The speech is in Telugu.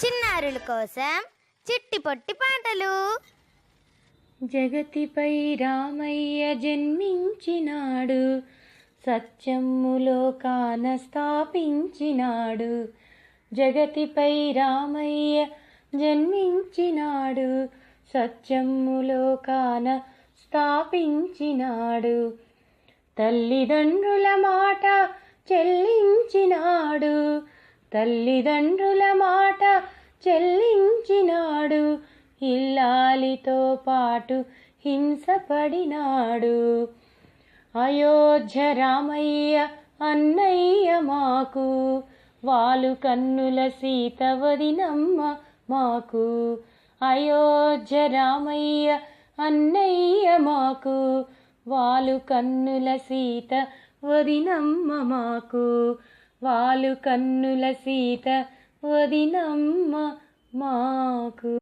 చిన్నారుల కోసం చిట్టి పొట్టి పాటలు. జగతిపై రామయ్య జన్మించినాడు సత్యములో కాన స్థాపించినాడు. జగతిపై రామయ్య జన్మించినాడు సత్యములో కాన స్థాపించినాడు. తల్లిదండ్రుల మాట చెల్లి తల్లిదండ్రుల మాట చెల్లించినాడు ఇల్లాలితో పాటు హింసపడినాడు. అయోధ్య రామయ్య అన్నయ్య మాకు వాలు కన్నుల సీత వదినమ్మ మాకు. అయోధ్య రామయ్య అన్నయ్య మాకు వాలు కన్నుల సీత వదినమ్మ మాకు. వాలు కన్నుల సీత వదినమ్మ మాకు